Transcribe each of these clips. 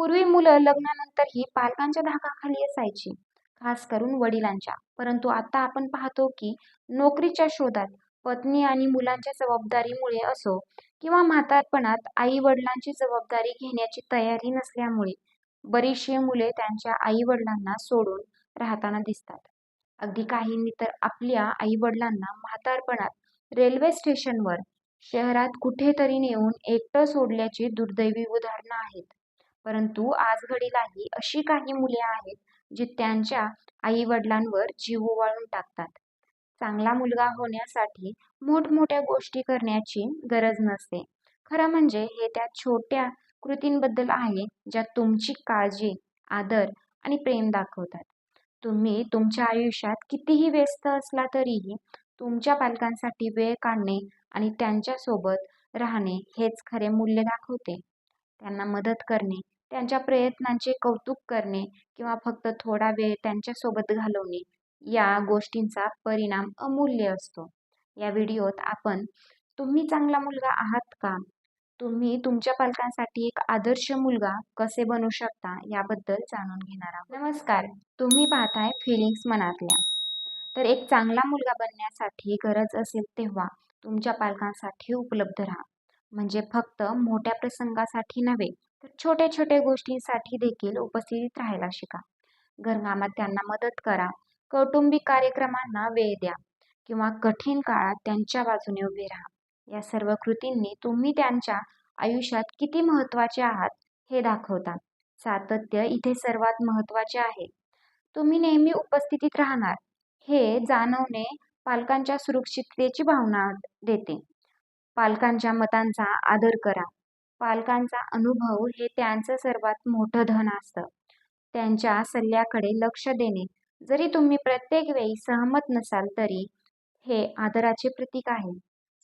पूर्वी मुलं लग्नानंतरही पालकांच्या धाकाखाली असायची खास करून वडिलांच्या. परंतु आता आपण पाहतो की नोकरीच्या शोधात पत्नी आणि मुलांच्या जबाबदारीमुळे असो किंवा म्हातारपणात आई वडिलांची जबाबदारी घेण्याची तयारी नसल्यामुळे बरीचशी मुले त्यांच्या आई वडिलांना सोडून राहताना दिसतात. अगदी काहींनी तर आपल्या आई वडिलांना म्हातारपणात रेल्वे स्टेशनवर शहरात कुठेतरी नेऊन एकटं सोडल्याची दुर्दैवी उदाहरणं आहेत. परंतु आज घडीलाही अशी काही मुले आहेत जी त्यांच्या आई वडिलांवर जीव ओवाळून टाकतात. चांगला मुलगा होण्यासाठी मोठमोठ्या गोष्टी करण्याची गरज नसते. खरं म्हणजे हे त्या छोट्या कृतींबद्दल आहे ज्या तुमची काळजी आदर आणि प्रेम दाखवतात. तुम्ही तुमच्या आयुष्यात कितीही व्यस्त असला तरीही तुमच्या पालकांसाठी वेळ काढणे आणि त्यांच्यासोबत राहणे हेच खरे मूल्य दाखवते. त्यांना मदत करणे त्यांच्या प्रयत्नांचे कौतुक करणे किंवा फक्त थोडा वेळ त्यांच्यासोबत घालवणे या गोष्टींचा परिणाम अमूल्य असतो. या व्हिडिओत आपण तुम्ही चांगला मुलगा आहात का? तुम्ही तुमच्या पालकांसाठी एक आदर्श मुलगा कसे बनू शकता? याबद्दल जाणून घेणार आहोत. नमस्कार तुम्ही पाहताय फिलिंग्स मनातल्या. तर एक चांगला मुलगा बनण्यासाठी गरज असेल तेव्हा तुमच्या पालकांसाठी उपलब्ध राहा. म्हणजे फक्त मोठ्या प्रसंगासाठी नव्हे तर छोट्या छोट्या गोष्टींसाठी देखील उपस्थित राहायला शिका. घरकामात त्यांना मदत करा. कौटुंबिक कार्यक्रमांना वेळ द्या किंवा कठीण काळात त्यांच्या बाजूने उभे राहा. या सर्व कृतींनी तुम्ही त्यांच्या आयुष्यात किती महत्त्वाचे आहात हे दाखवतात सातत्य इथे सर्वात महत्त्वाचे आहे. तुम्ही नेहमी उपस्थितीत राहणार. हे जाणवणे पालकांच्या सुरक्षिततेची भावना देते. पालकांच्या मतांचा आदर करा. पालकांचा अनुभव हे त्यांचं सर्वात मोठं धन असतं. त्यांच्या सल्ल्याकडे लक्ष देणे. जरी तुम्ही प्रत्येक वेळी सहमत नसाल तरी हे आदराचे प्रतीक आहे.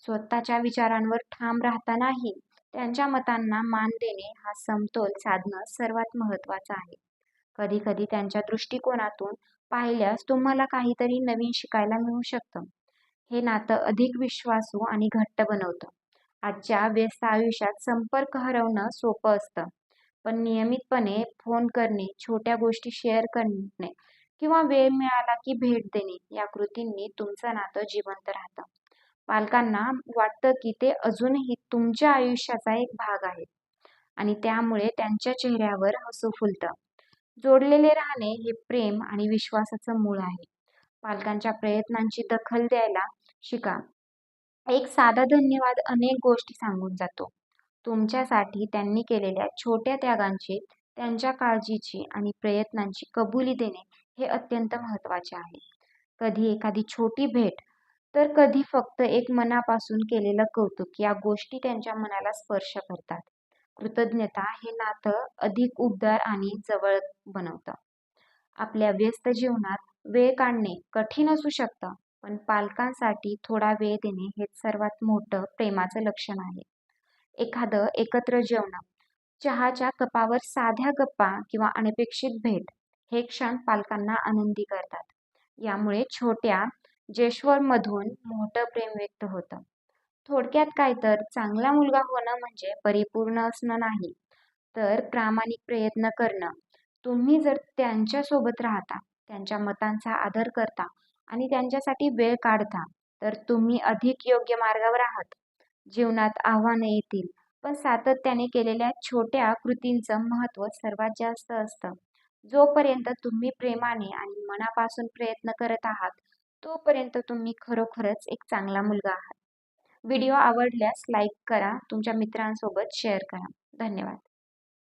स्वतःच्या विचारांवर ठाम राहतानाही त्यांच्या मतांना मान देणे हा समतोल साधणं सर्वात महत्त्वाचं आहे. कधी कधी त्यांच्या दृष्टिकोनातून पाहिल्यास तुम्हाला काहीतरी नवीन शिकायला मिळू शकतं. हे नातं अधिक विश्वासू आणि घट्ट बनवतं. आजच्या व्यस्त आयुष्यात संपर्क हरवणं सोपं असतं. पण नियमितपणे फोन करणे छोट्या गोष्टी शेअर करणे किंवा वेळ मिळाला की भेट देणे या कृतींनी तुमचं नातं जिवंत राहतं. पालकांना वाटतं की ते अजूनही तुमच्या आयुष्याचा एक भाग आहेत आणि त्यामुळे त्यांच्या चेहऱ्यावर हसू फुलतं. जोडलेले राहणे हे प्रेम आणि विश्वासाचं मूळ आहे. पालकांच्या प्रयत्नांची दखल द्यायला शिका. एक साधा धन्यवाद अनेक गोष्टी सांगून जातो. तुमच्यासाठी त्यांनी केलेल्या छोट्या त्यागांची त्यांच्या काळजीची आणि प्रयत्नांची कबुली देणे हे अत्यंत महत्त्वाचे आहे. कधी एखादी छोटी भेट तर कधी फक्त एक मनापासून केलेलं कौतुक या गोष्टी त्यांच्या मनाला स्पर्श करतात. कृतज्ञता हे नातं अधिक उबदार आणि जवळ बनवतं. आपल्या व्यस्त जीवनात वेळ काढणे कठीण असू शकतं पण पालकांसाठी थोडा वेळ देणे हे सर्वात मोठं प्रेमाचं लक्षण आहे. एखादं एकत्र जेवणं चहाच्या कपावर साध्या गप्पा किंवा अनपेक्षित भेट हे क्षण पालकांना आनंदी करतात. यामुळे छोट्या जेश्वरमधून मोठं प्रेम व्यक्त होतं. थोडक्यात काय तर चांगला मुलगा होणं म्हणजे परिपूर्ण असणं नाही तर प्रामाणिक प्रयत्न करणं. तुम्ही जर त्यांच्यासोबत राहता त्यांच्या मतांचा आदर करता आणि त्यांच्यासाठी वेळ काढता तर तुम्ही अधिक योग्य मार्गावर आहात. जीवनात आव्हाने येतील पण सातत्याने केलेल्या छोट्या कृतींचं महत्त्व सर्वात जास्त असतं. जोपर्यंत तुम्ही प्रेमाने आणि मनापासून प्रयत्न करत आहात तोपर्यंत तुम्ही खरोखरच एक चांगला मुलगा आहात. व्हिडिओ आवडल्यास लाईक करा तुमच्या मित्रांसोबत शेअर करा. धन्यवाद.